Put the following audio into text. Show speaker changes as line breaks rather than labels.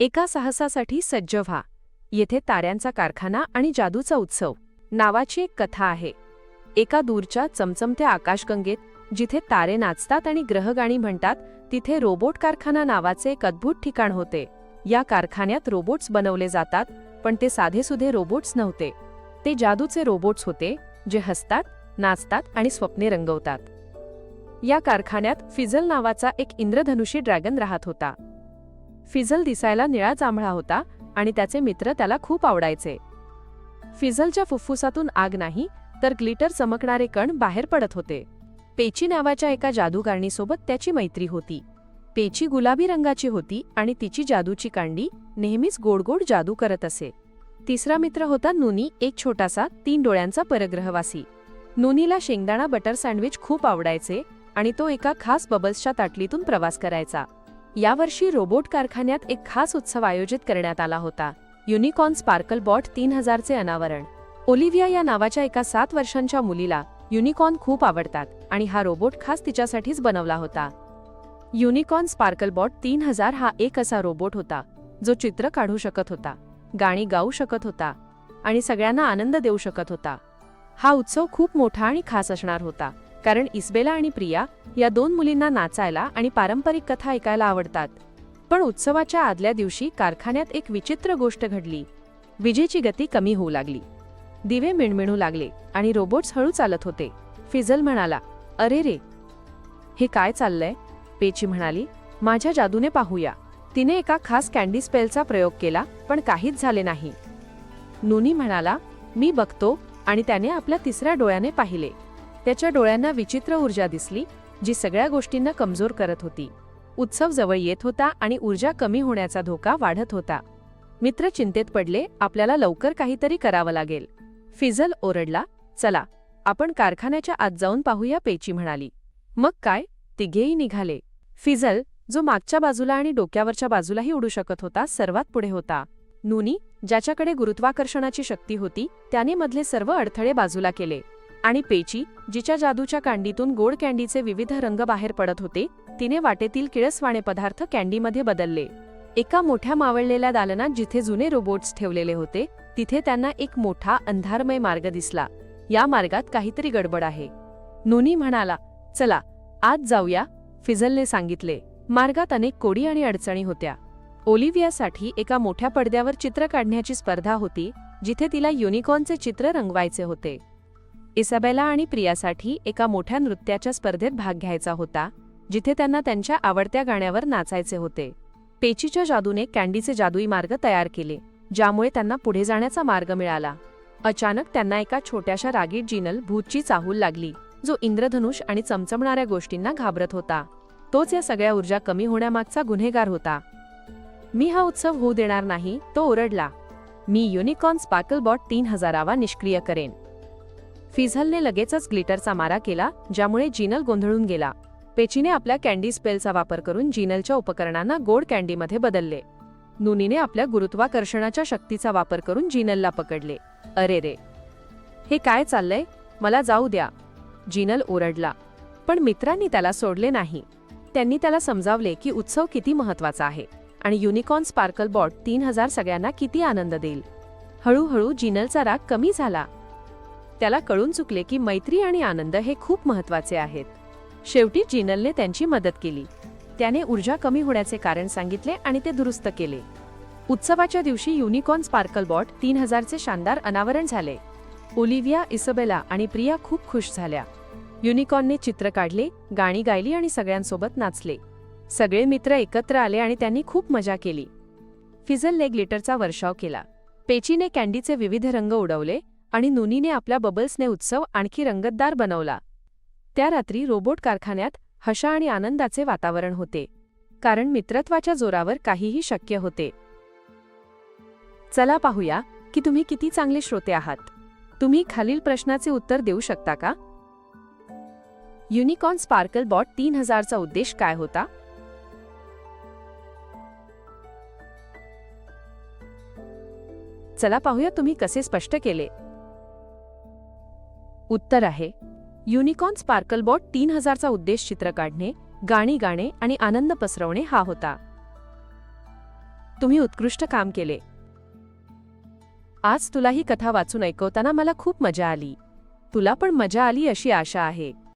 एका साहसासाठी सज्ज व्हा. येथे ताऱ्यांचा कारखाना आणि जादूचा उत्सव. नावाची एक कथा आहे. एका दूरच्या चमचमत्या आकाशगंगेत जिथे तारे नाचतात आणि ग्रहगाणी म्हणतात तिथे रोबोट कारखाना नावाचे एक अद्भुत ठिकाण होते. या कारखान्यात रोबोट्स बनवले जातात पण ते साधेसुधे रोबोट्स नव्हते. ते जादूचे रोबोट्स होते जे हसतात नाचतात आणि स्वप्ने रंगवतात. या कारखान्यात फिझल नावाचा एक इंद्रधनुषी ड्रॅगन राहत होता. फिझल दिसायला निळा जांभळा होता आणि त्याचे मित्र त्याला खूप आवडायचे. फिझलच्या फुफ्फुसातून आग नाही तर ग्लिटर चमकणारे कण बाहेर पडत होते. पेची नावाच्या एका जादूगारणीसोबत त्याची मैत्री होती. पेची गुलाबी रंगाची होती आणि तिची जादूची कांडी नेहमीच गोडगोड जादू करत असे. तिसरा मित्र होता नुनी एक छोटासा तीन डोळ्यांचा परग्रहवासी. नुनीला शेंगदाणा बटर सँडविच खूप आवडायचे आणि तो एका खास बबल्सच्या ताटलीतून प्रवास करायचा. यावर्षी रोबोट कारखान्यात एक खास उत्सव आयोजित करण्यात आला होता. युनिकॉर्न स्पार्कल बॉट तीन हजारचे अनावरण. ओलिव्हिया या नावाच्या एका सात वर्षांच्या मुलीला युनिकॉर्न खूप आवडतात आणि हा रोबोट खास तिच्यासाठीच बनवला होता. युनिकॉर्न स्पार्कल बॉट तीन हजार हा एक असा रोबोट होता जो चित्र काढू शकत होता गाणी गाऊ शकत होता आणि सगळ्यांना आनंद देऊ शकत होता. हा उत्सव खूप मोठा आणि खास असणार होता. कारण इस्बेला आणि प्रिया या दोन मुलींना नाचायला आणि पारंपरिक कथा ऐकायला आवडतात. पण उत्सवाच्या आदल्या दिवशी कारखान्यात एक विचित्र गोष्ट घडली. विजेची गती कमी होऊ लागली. दिवे मिणमिणू लागले आणि रोबोट्स हळू चालत होते. फिझल म्हणाला अरे रे हे काय चाललंय? पेची म्हणाली माझ्या जादूने पाहूया. तिने एका खास कॅन्डी स्पेलचा प्रयोग केला पण काहीच झाले नाही. नुनी म्हणाला मी बघतो आणि त्याने आपल्या तिसऱ्या डोळ्याने पाहिले. त्याच्या डोळ्यांना विचित्र ऊर्जा दिसली जी सगळ्या गोष्टींना कमजोर करत होती. उत्सव जवळ येत होता आणि ऊर्जा कमी होण्याचा धोका वाढत होता. मित्र चिंतेत पडले आपल्याला लवकर काहीतरी करावं लागेल. फिझल ओरडला चला आपण कारखान्याच्या आत जाऊन पाहूया पेची म्हणाली. मग काय? तिघेही निघाले. फिझल जो मागच्या बाजूला आणि डोक्यावरच्या बाजूलाही उडू शकत होता सर्वात पुढे होता. नूनी ज्याच्याकडे गुरुत्वाकर्षणाची शक्ती होती त्याने मधले सर्व अडथळे बाजूला केले. आणि पेची जिच्या जादूच्या कांडीतून गोड कॅन्डीचे विविध रंग बाहेर पडत होते तिने वाटेतील किळसवाणे पदार्थ कॅन्डीमध्ये बदलले. एका मोठ्या मावळलेल्या दालनात जिथे जुने रोबोट्स ठेवलेले होते तिथे त्यांना एक मोठा अंधारमय मार्ग दिसला. या मार्गात काहीतरी गडबड आहे. नुनी म्हणाला चला आज जाऊया फिझलने सांगितले. मार्गात अनेक कोडी आणि अडचणी होत्या. ओलिव्हियासाठी एका मोठ्या पडद्यावर चित्र काढण्याची स्पर्धा होती जिथे तिला युनिकॉर्नचे चित्र रंगवायचे होते. इसाबेला आणि प्रियासाठी एका मोठ्या नृत्याच्या स्पर्धेत भाग घ्यायचा होता जिथे त्यांना त्यांच्या आवडत्या गाण्यावर नाचायचे होते. पेचीच्या जादूने कॅन्डीचे जादुई मार्ग तयार केले ज्यामुळे त्यांना पुढे जाण्याचा मार्ग मिळाला. अचानक त्यांना एका छोट्याशा रागीट जिनल भूतची चाहूल लागली जो इंद्रधनुष आणि चमचमणाऱ्या गोष्टींना घाबरत होता. तोच या सगळ्या ऊर्जा कमी होण्यामागचा गुन्हेगार होता. मी हा उत्सव होऊ देणार नाही तो ओरडला. मी युनिकॉर्न स्पार्कल बॉट तीन हजारावा निष्क्रिय करेन. फिझलने लगेचच ग्लिटरचा मारा केला ज्यामुळे जिनल गोंधळून गेला. पेचीने आपल्या कॅन्डी स्पेलचा वापर करून जिनलच्या उपकरणांना गोड कॅन्डीमध्ये बदलले. नुनीने आपल्या गुरुत्वाकर्षणाच्या शक्तीचा वापर करून जिनलला पकडले. अरे रे! हे काय चाललंय? मला जाऊ द्या. जिनल ओरडला. पण मित्रांनी त्याला सोडले नाही. त्यांनी त्याला समजावले की उत्सव किती महत्त्वाचा आहे आणि युनिकॉर्न स्पार्कल बॉट तीन हजार सगळ्यांना किती आनंद देईल. हळूहळू जिनलचा राग कमी झाला. त्याला कळून चुकले की मैत्री आणि आनंद हे खूप महत्त्वाचे आहेत. शेवटी जिनलने त्यांची मदत केली. त्याने ऊर्जा कमी होण्याचे कारण सांगितले आणि ते दुरुस्त केले. उत्सवाच्या दिवशी युनिकॉर्न स्पार्कल बॉट तीन हजारचे शानदार अनावरण झाले. ओलिव्हिया इसबेला आणि प्रिया खूप खुश झाल्या. युनिकॉर्नने चित्र काढले गाणी गायली आणि सगळ्यांसोबत नाचले. सगळे मित्र एकत्र आले आणि त्यांनी खूप मजा केली. फिझल लेग लिटरचा वर्षाव केला. पेचीने कॅन्डीचे विविध रंग उडवले आणि नुनीने आपल्या बबल्सने उत्सव आणखी रंगतदार बनवला. त्या रात्री रोबोट कारखान्यात हशा आणि आनंदाचे वातावरण होते कारण मित्रत्वाच्या जोरावर काहीही शक्य होते. चला पाहूया की तुम्ही किती चांगले श्रोते आहात. तुम्ही खालील प्रश्नाचे उत्तर देऊ शकता का? युनिकॉर्न स्पार्कल बॉट तीन हजारचा उद्देश काय होता? चला पाहूया तुम्ही कसे स्पष्ट केले. उत्तर आहे. युनिकॉर्न स्पार्कल बॉट तीन हजारचा उद्देश चित्र काढणे गाणी गाणे आणि आनंद पसरवणे हा होता. तुम्ही उत्कृष्ट काम केले. आज तुला ही कथा वाचून ऐकवताना मला खूप मजा आली. तुला पण मजा आली अशी आशा आहे.